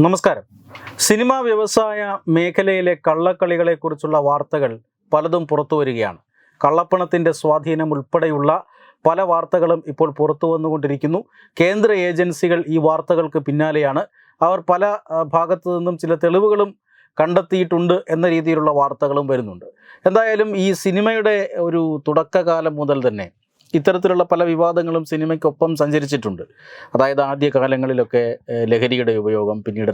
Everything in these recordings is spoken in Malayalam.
നമസ്കാരം. സിനിമാ വ്യവസായ മേഖലയിലെ കള്ളക്കളികളെക്കുറിച്ചുള്ള വാർത്തകൾ പലതും പുറത്തു വരികയാണ്. കള്ളപ്പണത്തിന്റെ സ്വാധീനം ഉൾപ്പെടെയുള്ള പല വാർത്തകളും ഇപ്പോൾ പുറത്തു വന്നുകൊണ്ടിരിക്കുന്നു. കേന്ദ്ര ഏജൻസികൾ ഈ വാർത്തകൾക്ക് പിന്നാലെയാണ്. അവർ പല ഭാഗത്തു നിന്നും ചില തെളിവുകളും കണ്ടെത്തിയിട്ടുണ്ട് എന്ന രീതിയിലുള്ള വാർത്തകളും വരുന്നുണ്ട്. എന്തായാലും ഈ സിനിമയുടെ ഒരു തുടക്കകാലം മുതൽ തന്നെ ഇത്തരത്തിലുള്ള പല വിവാദങ്ങളും സിനിമയ്ക്കൊപ്പം സഞ്ചരിച്ചിട്ടുണ്ട്. അതായത് ആദ്യ കാലങ്ങളിലൊക്കെ ലഹരിയുടെ ഉപയോഗം പിന്നീട്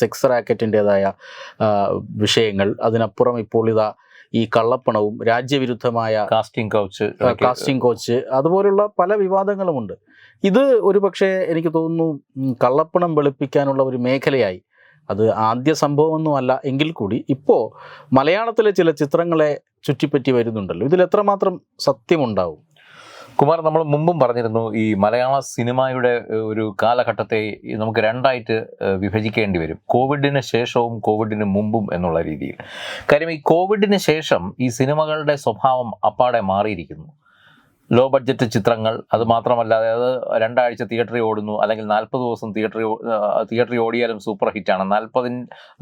സെക്സ് റാക്കറ്റിന്റെതായ വിഷയങ്ങൾ അതിനപ്പുറം ഇപ്പോൾ ഇതാ ഈ കള്ളപ്പണവും രാജ്യവിരുദ്ധമായ കാസ്റ്റിംഗ് കോച്ച് കാസ്റ്റിംഗ് കോച്ച് അതുപോലുള്ള പല വിവാദങ്ങളുമുണ്ട്. ഇത് ഒരു പക്ഷേ എനിക്ക് തോന്നുന്നു കള്ളപ്പണം വെളുപ്പിക്കാനുള്ള ഒരു മേഖലയായി. അത് ആദ്യ സംഭവമൊന്നുമല്ല എങ്കിൽ കൂടി ഇപ്പോൾ മലയാളത്തിലെ ചില ചിത്രങ്ങളെ ചുറ്റിപ്പറ്റി വരുന്നുണ്ടല്ലോ. ഇതിൽ എത്രമാത്രം സത്യമുണ്ടാവും? കുമാർ നമ്മൾ മുമ്പും പറഞ്ഞിരുന്നു ഈ മലയാള സിനിമയുടെ ഒരു കാലഘട്ടത്തെ നമുക്ക് രണ്ടായിട്ട് വിഭജിക്കേണ്ടി വരും. കോവിഡിന് ശേഷവും കോവിഡിന് മുമ്പും എന്നുള്ള രീതിയിൽ. കാര്യം ഈ കോവിഡിന് ശേഷം ഈ സിനിമകളുടെ സ്വഭാവം അപ്പാടെ മാറിയിരിക്കുന്നു. ലോ ബഡ്ജറ്റ് ചിത്രങ്ങൾ അത് മാത്രമല്ല അതായത് രണ്ടാഴ്ച തിയേറ്ററിൽ ഓടുന്നു അല്ലെങ്കിൽ നാൽപ്പത് ദിവസം തിയേറ്ററിൽ തിയേറ്ററിൽ ഓടിയാലും സൂപ്പർ ഹിറ്റാണ്. നാൽപ്പതി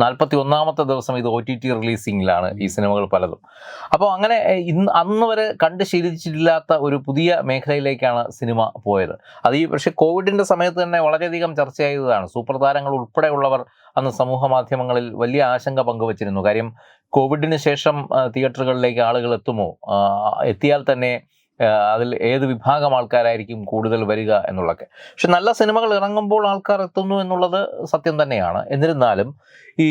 നാൽപ്പത്തി ഒന്നാമത്തെ ദിവസം ഇത് ഒ ടി ടി റിലീസിങ്ങിലാണ് ഈ സിനിമകൾ പലതും. അപ്പോൾ അങ്ങനെ ഇന്ന് അന്ന് വരെ കണ്ട് ശീലിച്ചിട്ടില്ലാത്ത ഒരു പുതിയ മേഖലയിലേക്കാണ് സിനിമ പോയത്. അത് ഈ പക്ഷേ കോവിഡിന്റെ സമയത്ത് തന്നെ വളരെയധികം ചർച്ചയായതാണ്. സൂപ്പർ താരങ്ങൾ ഉൾപ്പെടെയുള്ളവർ അന്ന് സമൂഹ മാധ്യമങ്ങളിൽ വലിയ ആശങ്ക പങ്കുവച്ചിരുന്നു. കാര്യം കോവിഡിന് ശേഷം തിയേറ്ററുകളിലേക്ക് ആളുകൾ എത്തുമോ? എത്തിയാൽ തന്നെ അതിൽ ഏത് വിഭാഗം ആൾക്കാരായിരിക്കും കൂടുതൽ വരിക എന്നുള്ളതൊക്കെ. പക്ഷെ നല്ല സിനിമകൾ ഇറങ്ങുമ്പോൾ ആൾക്കാർ എത്തുന്നു എന്നുള്ളത് സത്യം തന്നെയാണ്. എന്നിരുന്നാലും ഈ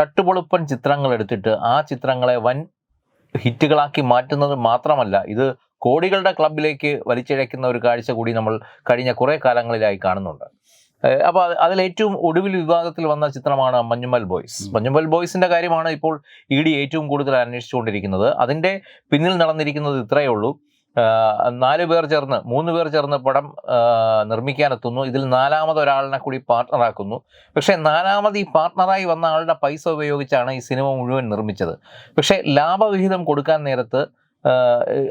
തട്ടുപൊളുപ്പൻ ചിത്രങ്ങൾ എടുത്തിട്ട് ആ ചിത്രങ്ങളെ വൻ ഹിറ്റുകളാക്കി മാറ്റുന്നത് മാത്രമല്ല ഇത് കോടികളുടെ ക്ലബിലേക്ക് വലിച്ചിഴയ്ക്കുന്ന ഒരു കാഴ്ച കൂടി നമ്മൾ കഴിഞ്ഞ കുറേ കാലങ്ങളിലായി കാണുന്നുണ്ട്. അപ്പോൾ അതിൽ ഏറ്റവും ഒടുവിൽ വിവാദത്തിൽ വന്ന ചിത്രമാണ് മഞ്ഞുമൽ ബോയ്സ്. മഞ്ഞുമൽ ബോയ്സിന്റെ കാര്യമാണ് ഇപ്പോൾ ഇ ഡി ഏറ്റവും കൂടുതൽ അന്വേഷിച്ചുകൊണ്ടിരിക്കുന്നത്. അതിന്റെ പിന്നിൽ നടന്നിരിക്കുന്നത് ഇത്രയേ ഉള്ളൂ. നാല് പേർ ചേർന്ന് മൂന്ന് പേർ ചേർന്ന് പടം നിർമ്മിക്കാനെത്തുന്നു. ഇതിൽ നാലാമത് ഒരാളിനെ കൂടി പാർട്ട്ണറാക്കുന്നു. പക്ഷേ നാലാമത് ഈ പാർട്ട്ണറായി വന്ന ആളുടെ പൈസ ഉപയോഗിച്ചാണ് ഈ സിനിമ മുഴുവൻ നിർമ്മിച്ചത്. പക്ഷേ ലാഭവിഹിതം കൊടുക്കാൻ നേരത്ത്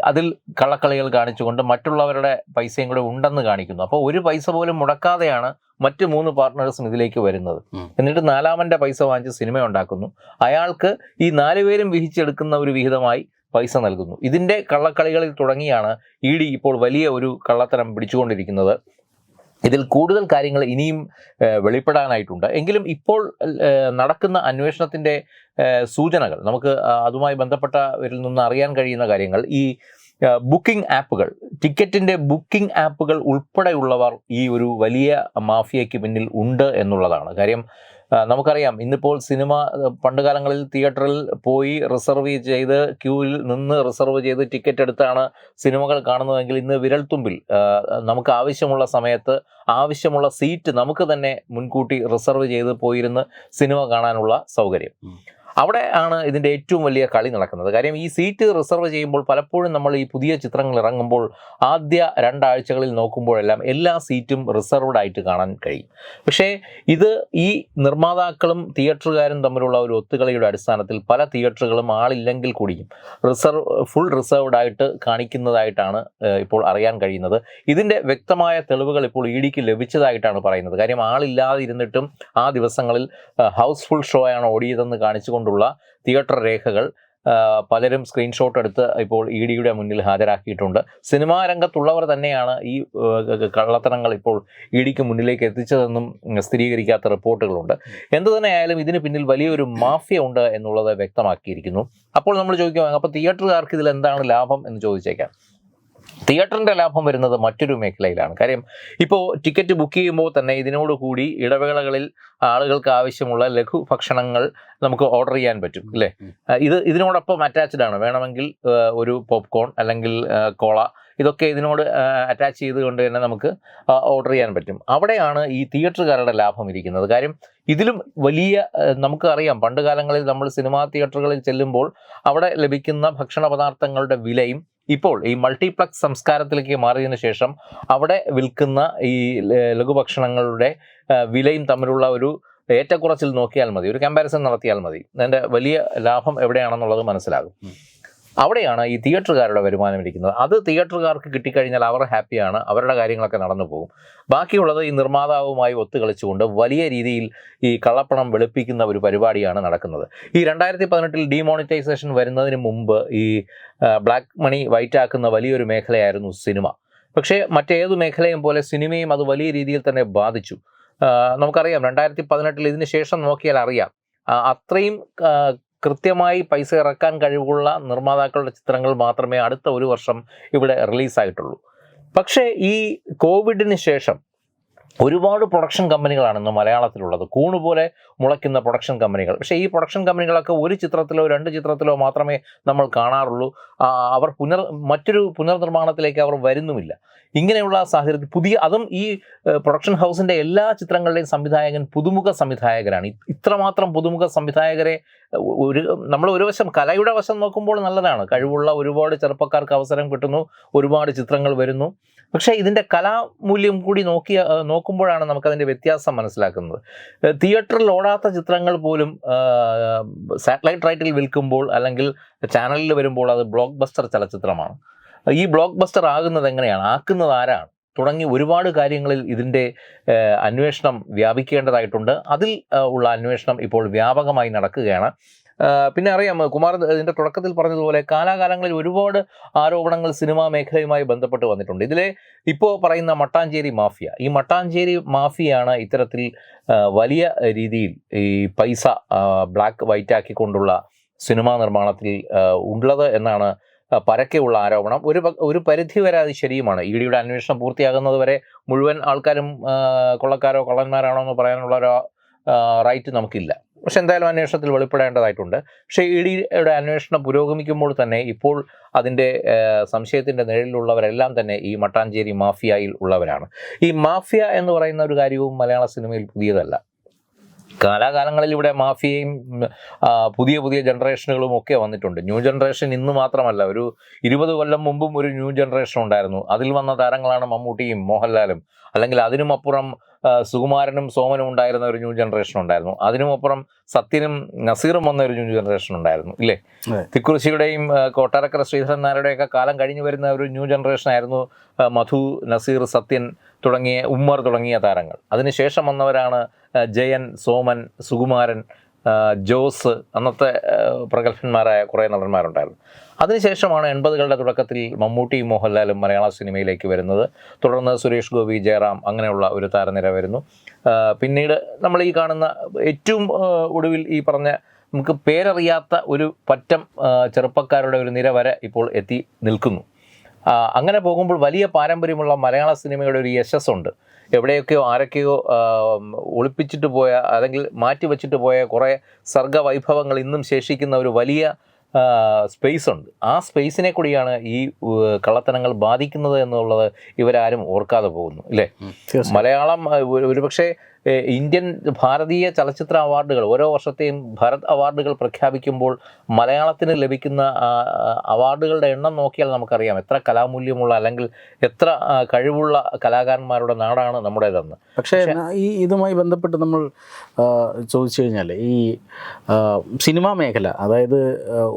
അതിൽ കള്ളക്കളികൾ കാണിച്ചുകൊണ്ട് മറ്റുള്ളവരുടെ പൈസയും കൂടെ ഉണ്ടെന്ന് കാണിക്കുന്നു. അപ്പോൾ ഒരു പൈസ പോലും മുടക്കാതെയാണ് മറ്റ് മൂന്ന് പാർട്ട്നേഴ്സും ഇതിലേക്ക് വരുന്നത്. എന്നിട്ട് നാലാമന്റെ പൈസ വാങ്ങിച്ച് സിനിമ ഉണ്ടാക്കുന്നു. അയാൾക്ക് ഈ നാലുപേരും വിഹിച്ചെടുക്കുന്ന ഒരു വിഹിതമായി പൈസ നൽകുന്നു. ഇതിന്റെ കള്ളക്കളികളിൽ തുടങ്ങിയാണ് ഇ ഡി ഇപ്പോൾ വലിയ ഒരു കള്ളത്തരം പിടിച്ചുകൊണ്ടിരിക്കുന്നത്. ഇതിൽ കൂടുതൽ കാര്യങ്ങൾ ഇനിയും വെളിപ്പെടാനായിട്ടുണ്ട്. എങ്കിലും ഇപ്പോൾ നടക്കുന്ന അന്വേഷണത്തിന്റെ സൂചനകൾ നമുക്ക് അതുമായി ബന്ധപ്പെട്ടവരിൽ നിന്ന് അറിയാൻ കഴിയുന്ന കാര്യങ്ങൾ ഈ ബുക്കിംഗ് ആപ്പുകൾ ടിക്കറ്റിന്റെ ബുക്കിംഗ് ആപ്പുകൾ ഉൾപ്പെടെയുള്ളവർ ഈ ഒരു വലിയ മാഫിയയ്ക്ക് പിന്നിൽ ഉണ്ട് എന്നുള്ളതാണ്. കാര്യം നമുക്കറിയാം ഇന്നിപ്പോൾ സിനിമ പണ്ട് കാലങ്ങളിൽ തിയേറ്ററിൽ പോയി റിസർവ് ചെയ്ത് ക്യൂവിൽ നിന്ന് റിസർവ് ചെയ്ത് ടിക്കറ്റ് എടുത്താണ് സിനിമകൾ കാണുന്നതെങ്കിൽ ഇന്ന് വിരൽത്തുമ്പിൽ നമുക്ക് ആവശ്യമുള്ള സമയത്ത് ആവശ്യമുള്ള സീറ്റ് നമുക്ക് തന്നെ മുൻകൂട്ടി റിസർവ് ചെയ്ത് പോയിരുന്ന് സിനിമ കാണാനുള്ള സൗകര്യം. അവിടെ ആണ് ഇതിന്റെ ഏറ്റവും വലിയ കളി നടക്കുന്നത്. കാര്യം ഈ സീറ്റ് റിസർവ് ചെയ്യുമ്പോൾ പലപ്പോഴും നമ്മൾ ഈ പുതിയ ചിത്രങ്ങൾ ഇറങ്ങുമ്പോൾ ആദ്യ രണ്ടാഴ്ചകളിൽ നോക്കുമ്പോഴെല്ലാം എല്ലാ സീറ്റും റിസർവ്ഡ് ആയിട്ട് കാണാൻ കഴിയും. പക്ഷേ ഇത് ഈ നിർമ്മാതാക്കളും തിയേറ്ററുകാരും തമ്മിലുള്ള ഒരു ഒത്തുകളിയുടെ അടിസ്ഥാനത്തിൽ പല തിയേറ്ററുകളും ആളില്ലെങ്കിൽ കൂടിയും റിസർവ് ഫുൾ റിസർവ്ഡ് ആയിട്ട് കാണിക്കുന്നതായിട്ടാണ് ഇപ്പോൾ അറിയാൻ കഴിയുന്നത്. ഇതിന്റെ വ്യക്തമായ തെളിവുകൾ ഇപ്പോൾ ഇ ഡിക്ക് ലഭിച്ചതായിട്ടാണ് പറയുന്നത്. കാര്യം ആളില്ലാതിരുന്നിട്ടും ആ ദിവസങ്ങളിൽ ഹൗസ്ഫുൾ ഷോ ആണ് ഓടിയതെന്ന് കാണിച്ചുകൊണ്ടുള്ള തിയേറ്റർ രേഖകൾ പലരും സ്ക്രീൻഷോട്ട് എടുത്ത് ഇപ്പോൾ ഇ ഡിയുടെ മുന്നിൽ ഹാജരാക്കിയിട്ടുണ്ട്. സിനിമാ രംഗത്തുള്ളവർ തന്നെയാണ് ഈ കള്ളത്തരങ്ങൾ ഇപ്പോൾ ഇ ഡിക്ക് മുന്നിലേക്ക് എത്തിച്ചതെന്നും സ്ഥിരീകരിക്കാത്ത റിപ്പോർട്ടുകളുണ്ട്. എന്തു തന്നെയായാലും ഇതിന് പിന്നിൽ വലിയൊരു മാഫിയ ഉണ്ട് എന്നുള്ളത് വ്യക്തമാക്കിയിരിക്കുന്നു. അപ്പോൾ നമ്മൾ ചോദിക്കുക അപ്പോൾ തിയേറ്ററുകാർക്ക് ഇതിൽ എന്താണ് ലാഭം എന്ന് ചോദിച്ചേക്കാം. തിയേറ്ററിന്റെ ലാഭം വരുന്നത് മറ്റൊരു മേഖലയിലാണ്. കാര്യം ഇപ്പോൾ ടിക്കറ്റ് ബുക്ക് ചെയ്യുമ്പോൾ തന്നെ ഇതിനോട് കൂടി ഇടവേളകളിൽ ആളുകൾക്ക് ആവശ്യമുള്ള ലഘു ഭക്ഷണങ്ങൾ നമുക്ക് ഓർഡർ ചെയ്യാൻ പറ്റും അല്ലേ? ഇത് ഇതിനോടൊപ്പം അറ്റാച്ച്ഡ് ആണ്. വേണമെങ്കിൽ ഒരു പോപ്കോൺ അല്ലെങ്കിൽ കോള ഇതൊക്കെ ഇതിനോട് അറ്റാച്ച് ചെയ്തുകൊണ്ട് തന്നെ നമുക്ക് ഓർഡർ ചെയ്യാൻ പറ്റും. അവിടെയാണ് ഈ തിയേറ്ററുകാരുടെ ലാഭം ഇരിക്കുന്നത്. കാര്യം ഇതിലും വലിയ നമുക്കറിയാം നമുക്ക് അറിയാം പണ്ട് കാലങ്ങളിൽ നമ്മൾ സിനിമാ തിയേറ്ററുകളിൽ ചെല്ലുമ്പോൾ അവിടെ ലഭിക്കുന്ന ഭക്ഷണ പദാർത്ഥങ്ങളുടെ വിലയും ഇപ്പോൾ ഈ മൾട്ടിപ്ലക്സ് സംസ്കാരത്തിലേക്ക് മാറിയതിനു ശേഷം അവിടെ വിൽക്കുന്ന ഈ ലഘുഭക്ഷണങ്ങളുടെ വിലയും തമ്മിലുള്ള ഒരു ഏറ്റക്കുറച്ചിൽ നോക്കിയാൽ മതി. ഒരു കമ്പാരിസൺ നടത്തിയാൽ മതി. അതിന്റെ വലിയ ലാഭം എവിടെയാണെന്നുള്ളത് മനസ്സിലാകും. അവിടെയാണ് ഈ തിയേറ്ററുകാരുടെ വരുമാനം ഇരിക്കുന്നത്. അത് തിയേറ്ററുകാർക്ക് കിട്ടിക്കഴിഞ്ഞാൽ അവർ ഹാപ്പിയാണ്. അവരുടെ കാര്യങ്ങളൊക്കെ നടന്നു പോകും. ബാക്കിയുള്ളത് ഈ നിർമ്മാതാവുമായി ഒത്തുകളിച്ചുകൊണ്ട് വലിയ രീതിയിൽ ഈ കള്ളപ്പണം വെളുപ്പിക്കുന്ന ഒരു പരിപാടിയാണ് നടക്കുന്നത്. ഈ രണ്ടായിരത്തി പതിനെട്ടിൽ ഡിമോണിറ്റൈസേഷൻ വരുന്നതിന് മുമ്പ് ഈ ബ്ലാക്ക് മണി വൈറ്റ് ആക്കുന്ന വലിയൊരു മേഖലയായിരുന്നു സിനിമ. പക്ഷേ മറ്റേതു മേഖലയും പോലെ സിനിമയും അത് വലിയ രീതിയിൽ തന്നെ ബാധിച്ചു. നമുക്കറിയാം രണ്ടായിരത്തി പതിനെട്ടിൽ ഇതിന് ശേഷം നോക്കിയാൽ അറിയാം. അത്രയും കൃത്യമായി പൈസ ഇറക്കാൻ കഴിവുള്ള നിർമ്മാതാക്കളുടെ ചിത്രങ്ങൾ മാത്രമേ അടുത്ത ഒരു വർഷം ഇവിടെ റിലീസായിട്ടുള്ളൂ. പക്ഷേ ഈ കോവിഡിന് ശേഷം ഒരുപാട് പ്രൊഡക്ഷൻ കമ്പനികളാണ് ഇന്ന് മലയാളത്തിലുള്ളത്. കൂണുപോലെ മുളയ്ക്കുന്ന പ്രൊഡക്ഷൻ കമ്പനികൾ. പക്ഷേ ഈ പ്രൊഡക്ഷൻ കമ്പനികളൊക്കെ ഒരു ചിത്രത്തിലോ രണ്ട് ചിത്രത്തിലോ മാത്രമേ നമ്മൾ കാണാറുള്ളൂ. അവർ പുനർ മറ്റൊരു പുനർനിർമ്മാണത്തിലേക്ക് അവർ വരുന്നുമില്ല. ഇങ്ങനെയുള്ള സാഹചര്യത്തിൽ പുതിയ അതും ഈ പ്രൊഡക്ഷൻ ഹൗസിന്റെ എല്ലാ ചിത്രങ്ങളുടെയും സംവിധായകൻ പുതുമുഖ സംവിധായകരാണ്. ഇത്രമാത്രം പുതുമുഖ സംവിധായകരെ ഒരു നമ്മൾ ഒരു വശം കലയുടെ വശം നോക്കുമ്പോൾ നല്ലതാണ്. കഴിവുള്ള ഒരുപാട് ചെറുപ്പക്കാർക്ക് അവസരം കിട്ടുന്നു ഒരുപാട് ചിത്രങ്ങൾ വരുന്നു. പക്ഷേ ഇതിന്റെ കലാമൂല്യം കൂടി നോക്കിയ നോക്കുമ്പോഴാണ് നമുക്കതിന്റെ വ്യത്യാസം മനസ്സിലാക്കുന്നത്. തിയേറ്ററിൽ ഓടാത്ത ചിത്രങ്ങൾ പോലും സാറ്റലൈറ്റ് റൈറ്റിൽ വിൽക്കുമ്പോൾ അല്ലെങ്കിൽ ചാനലിൽ വരുമ്പോൾ അത് ബ്ലോക്ക് ബസ്റ്റർ ചലച്ചിത്രമാണ്. ഈ ബ്ലോക്ക് ബസ്റ്റർ ആകുന്നത് എങ്ങനെയാണ്? ആക്കുന്നത് ആരാണ്? തുടങ്ങി ഒരുപാട് കാര്യങ്ങളിൽ ഇതിന്റെ അന്വേഷണം വ്യാപിക്കേണ്ടതായിട്ടുണ്ട്. അതിൽ ഉള്ള അന്വേഷണം ഇപ്പോൾ വ്യാപകമായി നടക്കുകയാണ്. പിന്നെ അറിയാം കുമാർ ഇതിന്റെ തുടക്കത്തിൽ പറഞ്ഞതുപോലെ കാലാകാലങ്ങളിൽ ഒരുപാട് ആരോപണങ്ങൾ സിനിമാ മേഖലയുമായി ബന്ധപ്പെട്ട് വന്നിട്ടുണ്ട്. ഇതിലെ ഇപ്പോൾ പറയുന്ന മട്ടാഞ്ചേരി മാഫിയ ഈ മട്ടാഞ്ചേരി മാഫിയാണ് ഇത്തരത്തിൽ വലിയ രീതിയിൽ ഈ പൈസ ബ്ലാക്ക് വൈറ്റ് ആക്കിക്കൊണ്ടുള്ള സിനിമാ നിർമ്മാണത്തിൽ ഉള്ളത് എന്നാണ് പരക്കെയുള്ള ആരോപണം. ഒരു ഒരു പരിധി വരെ അത് ശരിയുമാണ്. ഇ ഡിയുടെ അന്വേഷണം പൂർത്തിയാകുന്നത് വരെ മുഴുവൻ ആൾക്കാരും കൊള്ളക്കാരോ കള്ളന്മാരാണോ എന്ന് പറയാനുള്ള ഒരു റൈറ്റ് നമുക്കില്ല. പക്ഷെ എന്തായാലും അന്വേഷണത്തിൽ വെളിപ്പെടേണ്ടതായിട്ടുണ്ട്. പക്ഷേ ഇ ഡിയുടെ അന്വേഷണം പുരോഗമിക്കുമ്പോൾ തന്നെ ഇപ്പോൾ അതിന്റെ സംശയത്തിന്റെ നിഴലിലുള്ളവരെല്ലാം തന്നെ ഈ മട്ടാഞ്ചേരി മാഫിയയിൽ ഉള്ളവരാണ്. ഈ മാഫിയ എന്ന് പറയുന്ന ഒരു കാര്യവും മലയാള സിനിമയിൽ പുതിയതല്ല. കാലാകാലങ്ങളിൽ ഇവിടെ മാഫിയയും പുതിയ പുതിയ ജനറേഷനുകളും ഒക്കെ വന്നിട്ടുണ്ട്. ന്യൂ ജനറേഷൻ ഇന്ന് മാത്രമല്ല ഒരു ഇരുപത് കൊല്ലം മുമ്പും ഒരു ന്യൂ ജനറേഷൻ ഉണ്ടായിരുന്നു. അതിൽ വന്ന താരങ്ങളാണ് മമ്മൂട്ടിയും മോഹൻലാലും. അല്ലെങ്കിൽ അതിനുമപ്പുറം അപ്പുറം സുകുമാരനും സോമനും ഉണ്ടായിരുന്ന ഒരു ന്യൂ ജനറേഷൻ ഉണ്ടായിരുന്നു. അതിനുമപ്പുറം സത്യനും നസീറും വന്ന ഒരു ന്യൂ ജനറേഷൻ ഉണ്ടായിരുന്നു ഇല്ലേ. തിക്കുറിശിയുടെയും കോട്ടാരക്കര ശ്രീധരൻ നായരുടെയൊക്കെ കാലം കഴിഞ്ഞു വരുന്ന ഒരു ന്യൂ ജനറേഷൻ ആയിരുന്നു മധു നസീർ സത്യൻ തുടങ്ങിയ ഉമ്മർ തുടങ്ങിയ താരങ്ങൾ. അതിനുശേഷം വന്നവരാണ് ജയൻ സോമൻ സുകുമാരൻ ജോസ് അന്നത്തെ പ്രഗത്ഭന്മാരായ കുറേ നടന്മാരുണ്ടായിരുന്നു. അതിനുശേഷമാണ് എൺപതുകളുടെ തുടക്കത്തിൽ മമ്മൂട്ടി മോഹൻലാലും മലയാള സിനിമയിലേക്ക് വരുന്നത്. തുടർന്ന് സുരേഷ് ഗോപി ജയറാം അങ്ങനെയുള്ള ഒരു താരനിര വരുന്നു. പിന്നീട് നമ്മൾ ഈ കാണുന്ന ഏറ്റവും ഒടുവിൽ ഈ പറഞ്ഞ നമുക്ക് പേരറിയാത്ത ഒരു പറ്റം ചെറുപ്പക്കാരുടെ ഒരു നിര വരെ ഇപ്പോൾ എത്തി നിൽക്കുന്നു. അങ്ങനെ പോകുമ്പോൾ വലിയ പാരമ്പര്യമുള്ള മലയാള സിനിമയുടെ ഒരു യശസ്സുണ്ട്. എവിടെയൊക്കെയോ ആരൊക്കെയോ ഒളിപ്പിച്ചിട്ട് പോയ അല്ലെങ്കിൽ മാറ്റി വെച്ചിട്ട് പോയ കുറേ സർഗവൈഭവങ്ങൾ ഇന്നും ശേഷിക്കുന്ന ഒരു വലിയ സ്പേസ് ഉണ്ട് ആ സ്പേസിനെ കൂടിയാണ് ഈ കള്ളത്തനങ്ങൾ ബാധിക്കുന്നത് എന്നുള്ളത് ഇവരാരും ഓർക്കാതെ പോകുന്നു അല്ലേ മലയാളം ഒരുപക്ഷെ ഇന്ത്യൻ ഭാരതീയ ചലച്ചിത്ര അവാർഡുകൾ ഓരോ വർഷത്തെയും ഭരത് അവാർഡുകൾ പ്രഖ്യാപിക്കുമ്പോൾ മലയാളത്തിന് ലഭിക്കുന്ന അവാർഡുകളുടെ എണ്ണം നോക്കിയാൽ നമുക്കറിയാം എത്ര കലാമൂല്യമുള്ള അല്ലെങ്കിൽ എത്ര കഴിവുള്ള കലാകാരന്മാരുടെ നാടാണ് നമ്മുടേതെന്ന്. പക്ഷേ ഈ ഇതുമായി ബന്ധപ്പെട്ട് നമ്മൾ ചോദിച്ചു കഴിഞ്ഞാൽ ഈ സിനിമാ മേഖല അതായത്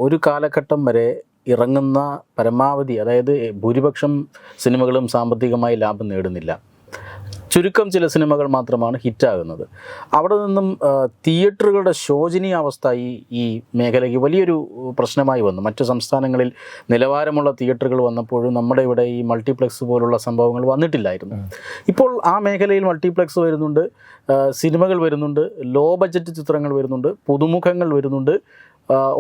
ഒരു കാലഘട്ടം വരെ ഇറങ്ങുന്ന പരമാവധി അതായത് ഭൂരിപക്ഷം സിനിമകളും സാമ്പത്തികമായി ലാഭം നേടുന്നില്ല. ചുരുക്കം ചില സിനിമകൾ മാത്രമാണ് ഹിറ്റാകുന്നത്. അവിടെ നിന്നും തിയേറ്ററുകളുടെ ശോചനീയാവസ്ഥ ഈ ഈ മേഖലയ്ക്ക് വലിയൊരു പ്രശ്നമായി വന്നു. മറ്റു സംസ്ഥാനങ്ങളിൽ നിലവാരമുള്ള തിയേറ്ററുകൾ വന്നപ്പോഴും നമ്മുടെ ഇവിടെ ഈ മൾട്ടിപ്ലക്സ് പോലുള്ള സംഭവങ്ങൾ വന്നിട്ടില്ലായിരുന്നു. ഇപ്പോൾ ആ മേഖലയിൽ മൾട്ടിപ്ലക്സ് വരുന്നുണ്ട് സിനിമകൾ വരുന്നുണ്ട് ലോ ബജറ്റ് ചിത്രങ്ങൾ വരുന്നുണ്ട് പുതുമുഖങ്ങൾ വരുന്നുണ്ട്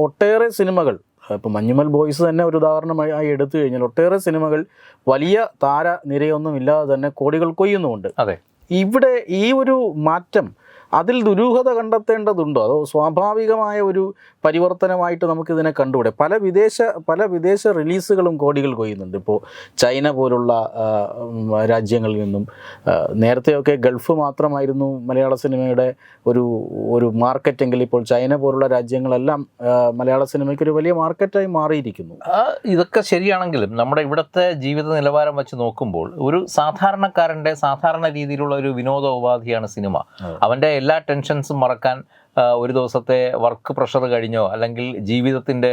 ഒട്ടേറെ സിനിമകൾ ഇപ്പോൾ മഞ്ഞുമൽ ബോയ്സ് തന്നെ ഒരു ഉദാഹരണമായി ആയി എടുത്തു കഴിഞ്ഞാൽ ഒട്ടേറെ സിനിമകൾ വലിയ താര നിരയൊന്നും ഇല്ലാതെ തന്നെ കോടികൾ കൊയ്യുന്നുമുണ്ട്. അതെ. ഇവിടെ ഈ ഒരു മാറ്റം അതിൽ ദുരൂഹത കണ്ടെത്തേണ്ടതുണ്ടോ? അതോ സ്വാഭാവികമായ ഒരു പരിവർത്തനമായിട്ട് നമുക്കിതിനെ കണ്ടുകൂടെ? പല വിദേശ പല വിദേശ റിലീസുകളും കോടികൾ കൊയ്യുന്നുണ്ട്. ഇപ്പോൾ ചൈന പോലുള്ള രാജ്യങ്ങളിൽ നിന്നും. നേരത്തെയൊക്കെ ഗൾഫ് മാത്രമായിരുന്നു മലയാള സിനിമയുടെ ഒരു ഒരു മാർക്കറ്റെങ്കിൽ ഇപ്പോൾ ചൈന പോലുള്ള രാജ്യങ്ങളെല്ലാം മലയാള സിനിമയ്ക്ക് ഒരു വലിയ മാർക്കറ്റായി മാറിയിരിക്കുന്നു. ഇതൊക്കെ ശരിയാണെങ്കിലും നമ്മുടെ ഇവിടുത്തെ ജീവിത നിലവാരം വെച്ച് നോക്കുമ്പോൾ ഒരു സാധാരണക്കാരന്റെ സാധാരണ രീതിയിലുള്ള ഒരു വിനോദ ഉപാധിയാണ് സിനിമ. അവന്റെ എല്ലാ ടെൻഷൻസും മറക്കാൻ ഒരു ദിവസത്തെ വർക്ക് പ്രഷർ കഴിഞ്ഞോ അല്ലെങ്കിൽ ജീവിതത്തിന്റെ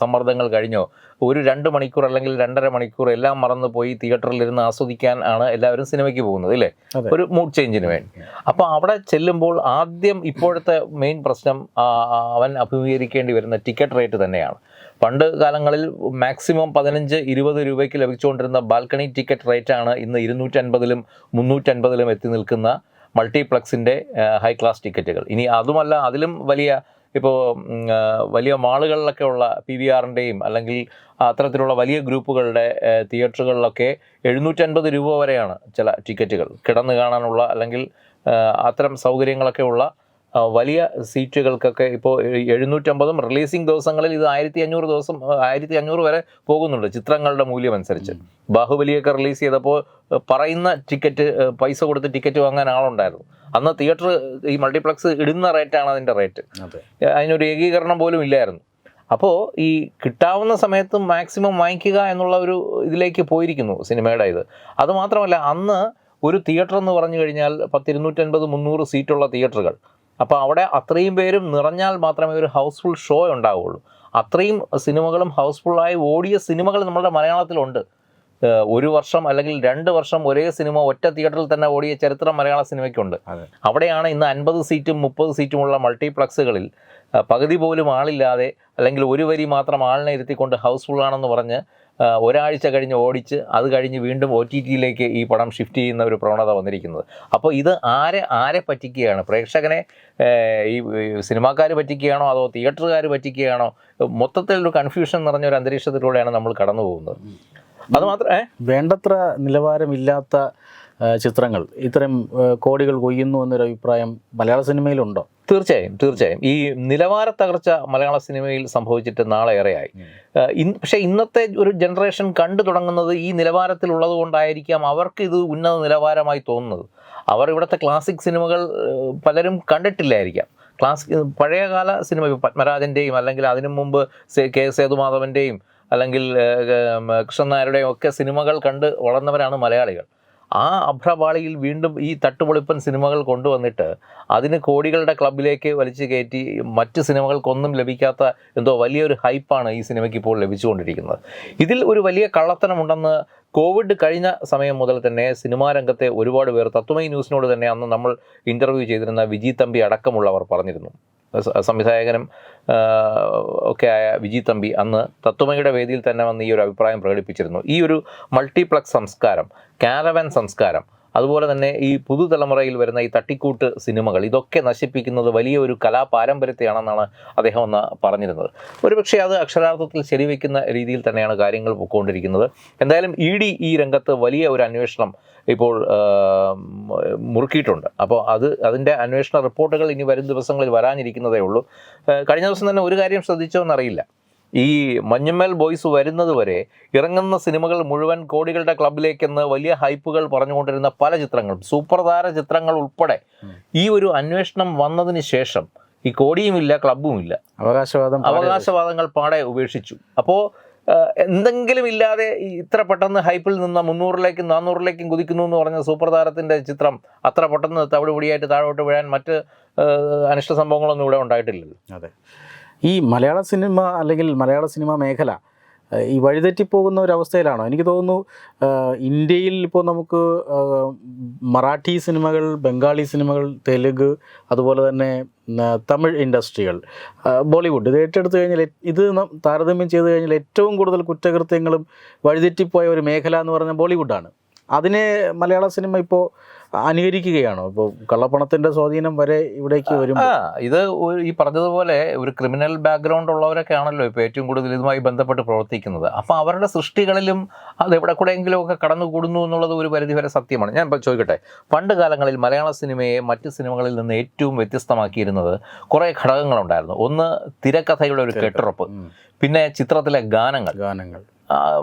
സമ്മർദ്ദങ്ങൾ കഴിഞ്ഞോ ഒരു രണ്ട് മണിക്കൂർ അല്ലെങ്കിൽ രണ്ടര മണിക്കൂർ എല്ലാം മറന്നു പോയി തിയേറ്ററിൽ ഇരുന്ന് ആസ്വദിക്കാൻ ആണ് എല്ലാവരും സിനിമയ്ക്ക് പോകുന്നത് അല്ലേ ഒരു മൂഡ് ചേഞ്ചിന് വേണ്ടി. അപ്പോൾ അവിടെ ചെല്ലുമ്പോൾ ആദ്യം ഇപ്പോഴത്തെ മെയിൻ പ്രശ്നം അവൻ അഭിമുഖീകരിക്കേണ്ടി വരുന്ന ടിക്കറ്റ് റേറ്റ് തന്നെയാണ്. പണ്ട് കാലങ്ങളിൽ മാക്സിമം പതിനഞ്ച് ഇരുപത് രൂപയ്ക്ക് ലഭിച്ചുകൊണ്ടിരുന്ന ബാൽക്കണി ടിക്കറ്റ് റേറ്റാണ് ഇന്ന് ഇരുന്നൂറ്റൻപതിലും മുന്നൂറ്റൻപതിലും എത്തി നിൽക്കുന്ന മൾട്ടിപ്ലക്സിന്റെ ഹൈ ക്ലാസ് ടിക്കറ്റുകൾ. ഇനി അതുമല്ല അതിലും വലിയ ഇപ്പോൾ വലിയ മാളുകളിലൊക്കെ ഉള്ള പി വി ആറിന്റെയും അല്ലെങ്കിൽ അത്തരത്തിലുള്ള വലിയ ഗ്രൂപ്പുകളുടെ തിയേറ്ററുകളിലൊക്കെ എഴുന്നൂറ്റൻപത് രൂപ വരെയാണ് ചില ടിക്കറ്റുകൾ. കിടന്ന് കാണാനുള്ള അല്ലെങ്കിൽ അത്തരം സൗകര്യങ്ങളൊക്കെ ഉള്ള വലിയ സീറ്റുകൾക്കൊക്കെ ഇപ്പോൾ എഴുന്നൂറ്റമ്പതും റിലീസിംഗ് ദിവസങ്ങളിൽ ഇത് ആയിരത്തി അഞ്ഞൂറ് ദിവസം ആയിരത്തി അഞ്ഞൂറ് വരെ പോകുന്നുണ്ട് ചിത്രങ്ങളുടെ മൂല്യം അനുസരിച്ച് ബാഹുബലിയൊക്കെ റിലീസ് ചെയ്തപ്പോൾ പറയുന്ന ടിക്കറ്റ് പൈസ കൊടുത്ത് ടിക്കറ്റ് വാങ്ങാൻ ആളുണ്ടായിരുന്നു. അന്ന് തിയേറ്റർ ഈ മൾട്ടിപ്ലക്സ് ഇടുന്ന റേറ്റാണ് അതിന്റെ റേറ്റ്. അതിനൊരു ഏകീകരണം പോലും ഇല്ലായിരുന്നു. അപ്പോൾ ഈ കിട്ടാവുന്ന സമയത്ത് മാക്സിമം വാങ്ങിക്കുക എന്നുള്ള ഒരു ഇതിലേക്ക് പോയിരിക്കുന്നു സിനിമയുടെ ഇത്. അതുമാത്രമല്ല അന്ന് ഒരു തിയേറ്റർ എന്ന് പറഞ്ഞു കഴിഞ്ഞാൽ പത്തിരുന്നൂറ്റൻപത് മുന്നൂറ് സീറ്റുള്ള തിയേറ്ററുകൾ. അപ്പോൾ അവിടെ അത്രയും പേരും നിറഞ്ഞാൽ മാത്രമേ ഒരു ഹൗസ്ഫുൾ ഷോ ഉണ്ടാവുകയുള്ളൂ അത്രയും സിനിമകളും ഹൗസ്ഫുള്ളായി ഓടിയ സിനിമകൾ നമ്മുടെ മലയാളത്തിലുണ്ട്. ഒരു വർഷം അല്ലെങ്കിൽ രണ്ട് വർഷം ഒരേ സിനിമ ഒറ്റ തിയേറ്ററിൽ തന്നെ ഓടിയ ചരിത്രം മലയാള സിനിമയ്ക്കുണ്ട്. അവിടെയാണ് ഇന്ന് അൻപത് സീറ്റും മുപ്പത് സീറ്റുമുള്ള മൾട്ടിപ്ലക്സുകളിൽ പകുതി പോലും ആളില്ലാതെ അല്ലെങ്കിൽ ഒരു വരി മാത്രം ആളിനെ ഇരുത്തിക്കൊണ്ട് ഹൗസ്ഫുൾ ആണെന്ന് പറഞ്ഞ് ഒരാഴ്ച കഴിഞ്ഞ് ഓടിച്ച് അത് കഴിഞ്ഞ് വീണ്ടും ഒ ടി ടിയിലേക്ക് ഈ പടം ഷിഫ്റ്റ് ചെയ്യുന്ന ഒരു പ്രവണത വന്നിരിക്കുന്നത്. അപ്പോൾ ഇത് ആരെ ആരെ പറ്റിക്കുകയാണ്? പ്രേക്ഷകനെ ഈ സിനിമാക്കാർ പറ്റിക്കുകയാണോ അതോ തിയേറ്ററുകാർ പറ്റിക്കുകയാണോ? മൊത്തത്തിലൊരു കൺഫ്യൂഷൻ നിറഞ്ഞ ഒരു അന്തരീക്ഷത്തിലൂടെയാണ് നമ്മൾ കടന്നു പോകുന്നത് അത് മാത്രം വേണ്ടത്ര നിലവാരമില്ലാത്ത ചിത്രങ്ങൾ. ഇത്തരം കോടികൾ കൊയ്യുന്നു എന്നൊരു അഭിപ്രായം മലയാള സിനിമയിലുണ്ടോ? തീർച്ചയായും തീർച്ചയായും. ഈ നിലവാര തകർച്ച മലയാള സിനിമയിൽ സംഭവിച്ചിട്ട് നാളെ ഏറെയായി ഇന്ന് പക്ഷേ ഇന്നത്തെ ഒരു ജനറേഷൻ കണ്ടു തുടങ്ങുന്നത് ഈ നിലവാരത്തിലുള്ളത് കൊണ്ടായിരിക്കാം അവർക്ക് ഇത് ഉന്നത നിലവാരമായി തോന്നുന്നത്. അവർ ഇവിടുത്തെ ക്ലാസിക് സിനിമകൾ പലരും കണ്ടിട്ടില്ലായിരിക്കാം. ക്ലാസിക് പഴയകാല സിനിമ പത്മരാജന്റെയും അല്ലെങ്കിൽ അതിനു മുമ്പ് കെ സേതുമാധവന്റെയും അല്ലെങ്കിൽ കൃഷ്ണൻ നായരുടെയും ഒക്കെ സിനിമകൾ കണ്ട് വളർന്നവരാണ് മലയാളികൾ. ആ അഭ്രപാളിയിൽ വീണ്ടും ഈ തട്ടുപൊളിപ്പൻ സിനിമകൾ കൊണ്ടുവന്നിട്ട് അതിന് കോടികളുടെ ക്ലബിലേക്ക് വലിച്ചു കയറ്റി മറ്റ് സിനിമകൾക്കൊന്നും ലഭിക്കാത്ത എന്തോ വലിയൊരു ഹൈപ്പാണ് ഈ സിനിമയ്ക്ക് ഇപ്പോൾ ലഭിച്ചുകൊണ്ടിരിക്കുന്നത്. ഇതിൽ ഒരു വലിയ കള്ളത്തനമുണ്ടെന്ന് കോവിഡ് കഴിഞ്ഞ സമയം മുതൽ തന്നെ സിനിമാ രംഗത്തെ ഒരുപാട് പേർ തത്വമൈ ന്യൂസിനോട് തന്നെ അന്ന് നമ്മൾ ഇന്റർവ്യൂ ചെയ്തിരുന്ന വിജി തമ്പി അടക്കമുള്ളവർ പറഞ്ഞിരുന്നു. സംവിധായകനും ഒക്കെ ആയ വിജി തമ്പി അന്ന് തത്വമയുടെ വേദിയിൽ തന്നെ വന്ന് ഈ ഒരു അഭിപ്രായം പ്രകടിപ്പിച്ചിരുന്നു. ഈ ഒരു മൾട്ടിപ്ലക്സ് സംസ്കാരം കാരവൻ സംസ്കാരം അതുപോലെ തന്നെ ഈ പുതുതലമുറയിൽ വരുന്ന ഈ തട്ടിക്കൂട്ട് സിനിമകൾ ഇതൊക്കെ നശിപ്പിക്കുന്നത് വലിയ ഒരു കലാപാരമ്പര്യത്തെയാണെന്നാണ് അദ്ദേഹം ഒന്ന് പറഞ്ഞിരുന്നത്. ഒരുപക്ഷെ അത് അക്ഷരാർത്ഥത്തിൽ ശരിവെക്കുന്ന രീതിയിൽ തന്നെയാണ് കാര്യങ്ങൾ പൊയ്ക്കൊണ്ടിരിക്കുന്നത് എന്തായാലും ഇ ഡി ഈ രംഗത്ത് വലിയ ഒരു അന്വേഷണം ഇപ്പോൾ മുറുക്കിയിട്ടുണ്ട്. അപ്പോൾ അത് അതിന്റെ അന്വേഷണ റിപ്പോർട്ടുകൾ ഇനി വരും ദിവസങ്ങളിൽ വരാനിരിക്കുന്നതേ ഉള്ളൂ. കഴിഞ്ഞ ദിവസം തന്നെ ഒരു കാര്യം ശ്രദ്ധിച്ചോ എന്നറിയില്ല. ഈ മഞ്ഞുമേൽ ബോയ്സ് വരുന്നത് വരെ ഇറങ്ങുന്ന സിനിമകൾ മുഴുവൻ കോടികളുടെ ക്ലബിലേക്കെന്ന് വലിയ ഹൈപ്പുകൾ പറഞ്ഞുകൊണ്ടിരുന്ന പല ചിത്രങ്ങളും സൂപ്രധാര ചിത്രങ്ങൾ ഉൾപ്പെടെ ഈ ഒരു അന്വേഷണം വന്നതിന് ശേഷം ഈ കോടിയുമില്ല ക്ലബുമില്ല അവകാശവാദം അവകാശവാദങ്ങൾ പാടെ ഉപേക്ഷിച്ചു. അപ്പോൾ എന്തെങ്കിലും ഇല്ലാതെ ഈ ഇത്ര പെട്ടെന്ന് ഹൈപ്പിൽ നിന്ന് മുന്നൂറിലേക്കും നാന്നൂറിലേക്കും കുതിക്കുന്നു എന്ന് പറഞ്ഞ സൂപ്പർ താരത്തിന്റെ ചിത്രം അത്ര പെട്ടെന്ന് തവിടുപൊടിയായിട്ട് താഴോട്ട് വീഴാൻ മറ്റ് അനിഷ്ട സംഭവങ്ങളൊന്നും ഇവിടെ ഉണ്ടായിട്ടില്ലല്ലോ. അതെ. ഈ മലയാള സിനിമ അല്ലെങ്കിൽ മലയാള സിനിമ മേഖല ഈ വഴിതെറ്റിപ്പോകുന്ന ഒരവസ്ഥയിലാണോ എനിക്ക് തോന്നുന്നു ഇന്ത്യയിൽ ഇപ്പോൾ നമുക്ക് മറാഠി സിനിമകൾ ബംഗാളി സിനിമകൾ തെലുങ്ക് അതുപോലെ തന്നെ തമിഴ് ഇൻഡസ്ട്രികൾ ബോളിവുഡ് ഇത് ഏറ്റെടുത്തു കഴിഞ്ഞാൽ ഇത് താരതമ്യം ചെയ്ത് കഴിഞ്ഞാൽ ഏറ്റവും കൂടുതൽ കുറ്റകൃത്യങ്ങളും വഴിതെറ്റിപ്പോയ ഒരു മേഖല എന്ന് പറഞ്ഞാൽ ബോളിവുഡാണ്. അതിനെ മലയാള സിനിമ ഇപ്പോൾ അനുകരിക്കുകയാണോ? ഇപ്പോൾ കള്ളപ്പണത്തിന്റെ സ്വാധീനം വരെ ഇവിടേക്ക് വരും ഇത് ഈ പറഞ്ഞതുപോലെ ഒരു ക്രിമിനൽ ബാക്ക്ഗ്രൗണ്ട് ഉള്ളവരൊക്കെ ആണല്ലോ ഇപ്പോൾ ഏറ്റവും കൂടുതൽ ഇതുമായി ബന്ധപ്പെട്ട് പ്രവർത്തിക്കുന്നത്. അപ്പോൾ അവരുടെ സൃഷ്ടികളിലും അത് എവിടെ കൂടെയെങ്കിലും ഒക്കെ കടന്നുകൂടുന്നു എന്നുള്ളത് ഒരു പരിധിവരെ സത്യമാണ്. ഞാൻ ഇപ്പോൾ ചോദിക്കട്ടെ പണ്ട് കാലങ്ങളിൽ മലയാള സിനിമയെ മറ്റ് സിനിമകളിൽ നിന്ന് ഏറ്റവും വ്യത്യസ്തമാക്കിയിരുന്നത് കുറേ ഘടകങ്ങളുണ്ടായിരുന്നു. ഒന്ന് തിരക്കഥയുടെ ഒരു കെട്ടുറപ്പ് പിന്നെ ചിത്രത്തിലെ ഗാനങ്ങൾ. ഗാനങ്ങൾ.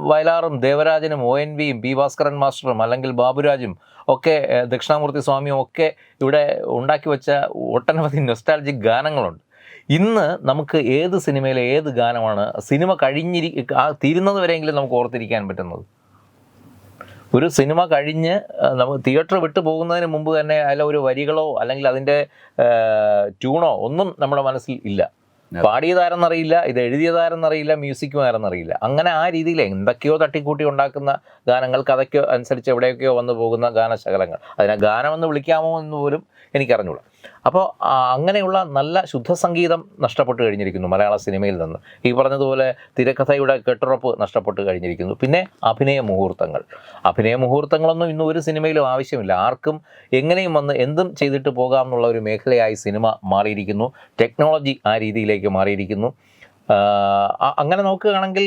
വയലാറും ദേവരാജനും ഒ എൻ വിയും പി ഭാസ്കരൻ മാസ്റ്ററും അല്ലെങ്കിൽ ബാബുരാജും ഒക്കെ ദക്ഷിണാമൂർത്തി സ്വാമിയും ഒക്കെ ഇവിടെ ഉണ്ടാക്കി വെച്ച ഒട്ടനവധി നൊസ്റ്റാൾജിക് ഗാനങ്ങളുണ്ട് ഇന്ന് നമുക്ക് ഏത് സിനിമയിലെ ഏത് ഗാനമാണ് സിനിമ കഴിഞ്ഞിരി ആ തീരുന്നത് വരെയെങ്കിലും നമുക്ക് ഓർത്തിരിക്കാൻ പറ്റുന്നത് ഒരു സിനിമ കഴിഞ്ഞ് നമ്മൾ തിയേറ്റർ വിട്ടു പോകുന്നതിന് മുമ്പ് തന്നെ അതിലെ ഒരു വരികളോ അല്ലെങ്കിൽ അതിന്റെ ട്യൂണോ ഒന്നും നമ്മുടെ മനസ്സിൽ ഇല്ല. പാടിയതാരെന്നറിയില്ല ഇത് എഴുതിയതാരെന്നറിയില്ല മ്യൂസിക്കും ആരെന്നറിയില്ല. അങ്ങനെ ആ രീതിയിൽ എന്തൊക്കെയോ തട്ടിക്കൂട്ടി ഉണ്ടാക്കുന്ന ഗാനങ്ങൾ കഥയ്ക്കോ അനുസരിച്ച് എവിടെയൊക്കെയോ വന്നു പോകുന്ന ഗാനശകലങ്ങൾ. അതിനെ ഗാനമെന്ന് വിളിക്കാമോ എന്ന് പോലും എനിക്കറിഞ്ഞൂടാ. അപ്പോൾ അങ്ങനെയുള്ള നല്ല ശുദ്ധ സംഗീതം നഷ്ടപ്പെട്ട് കഴിഞ്ഞിരിക്കുന്നു മലയാള സിനിമയിൽ നിന്ന്. ഈ പറഞ്ഞതുപോലെ തിരക്കഥയുടെ കെട്ടുറപ്പ് നഷ്ടപ്പെട്ട് കഴിഞ്ഞിരിക്കുന്നു. പിന്നെ അഭിനയ മുഹൂർത്തങ്ങൾ. അഭിനയ മുഹൂർത്തങ്ങളൊന്നും ഇന്ന് ഒരു സിനിമയിലും ആവശ്യമില്ല. ആർക്കും എങ്ങനെയും വന്ന് എന്തും ചെയ്തിട്ട് പോകാം എന്നുള്ള ഒരു മേഖലയായി സിനിമ മാറിയിരിക്കുന്നു. ടെക്നോളജി ആ രീതിയിലേക്ക് മാറിയിരിക്കുന്നു. അങ്ങനെ നോക്കുകയാണെങ്കിൽ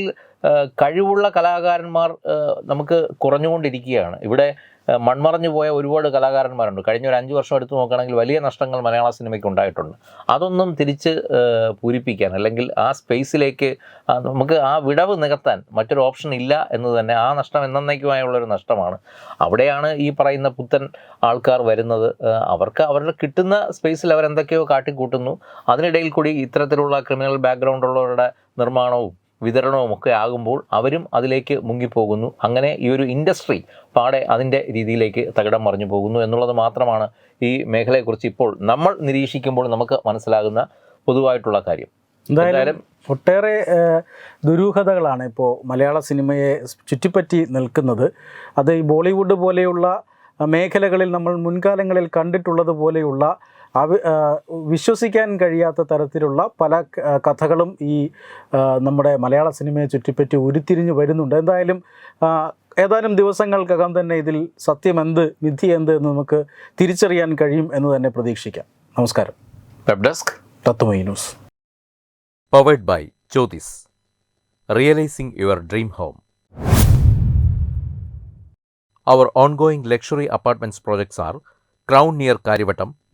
കഴിവുള്ള കലാകാരന്മാർ നമുക്ക് കുറഞ്ഞുകൊണ്ടിരിക്കുകയാണ്. ഇവിടെ മൺമറഞ്ഞു പോയ ഒരുപാട് കലാകാരന്മാരുണ്ട്. കഴിഞ്ഞ ഒരു അഞ്ച് വർഷം എടുത്ത് നോക്കുകയാണെങ്കിൽ വലിയ നഷ്ടങ്ങൾ മലയാള സിനിമയ്ക്ക് ഉണ്ടായിട്ടുണ്ട്. അതൊന്നും തിരിച്ച് പൂരിപ്പിക്കാൻ അല്ലെങ്കിൽ ആ സ്പേസിലേക്ക് നമുക്ക് ആ വിടവ് നികത്താൻ മറ്റൊരു ഓപ്ഷൻ ഇല്ല എന്ന് തന്നെ ആ നഷ്ടം എന്നേക്കുമായുള്ളൊരു നഷ്ടമാണ്. അവിടെയാണ് ഈ പറയുന്ന പുത്തൻ ആൾക്കാർ വരുന്നത്. അവർക്ക് അവരുടെ കിട്ടുന്ന സ്പേസിൽ അവരെന്തൊക്കെയോ കാട്ടിക്കൂട്ടുന്നു. അതിനിടയിൽ കൂടി ഇത്തരത്തിലുള്ള ക്രിമിനൽ ബാക്ക്ഗ്രൗണ്ട് ഉള്ളവരുടെ നിർമ്മാണവും വിതരണവും ഒക്കെ ആകുമ്പോൾ അവരും അതിലേക്ക് മുങ്ങിപ്പോകുന്നു. അങ്ങനെ ഈ ഒരു ഇൻഡസ്ട്രി പാടെ അതിന്റെ രീതിയിലേക്ക് തകിടം മറിഞ്ഞു പോകുന്നു എന്നുള്ളത് മാത്രമാണ് ഈ മേഖലയെക്കുറിച്ച് ഇപ്പോൾ നമ്മൾ നിരീക്ഷിക്കുമ്പോൾ നമുക്ക് മനസ്സിലാകുന്ന പൊതുവായിട്ടുള്ള കാര്യം. എന്തായാലും ഒട്ടേറെ ദുരൂഹതകളാണ് ഇപ്പോൾ മലയാള സിനിമയെ ചുറ്റിപ്പറ്റി നിൽക്കുന്നത്. അത് ഈ ബോളിവുഡ് പോലെയുള്ള മേഖലകളിൽ നമ്മൾ മുൻകാലങ്ങളിൽ കണ്ടിട്ടുള്ളത് പോലെയുള്ള വിശ്വസിക്കാൻ കഴിയാത്ത തരത്തിലുള്ള പല കഥകളും ഈ നമ്മുടെ മലയാള സിനിമയെ ചുറ്റിപ്പറ്റി ഉരുത്തിരിഞ്ഞ് വരുന്നുണ്ട്. എന്തായാലും ഏതാനും ദിവസങ്ങൾക്കകം തന്നെ ഇതിൽ സത്യം എന്ത് വിധി എന്ത് എന്ന് നമുക്ക് തിരിച്ചറിയാൻ കഴിയും എന്ന് തന്നെ പ്രതീക്ഷിക്കാം. നമസ്കാരം. Web desk Tatvamayi news. Powered by Jyotis. Realizing your dream home. Our ongoing luxury apartments projects are Crown near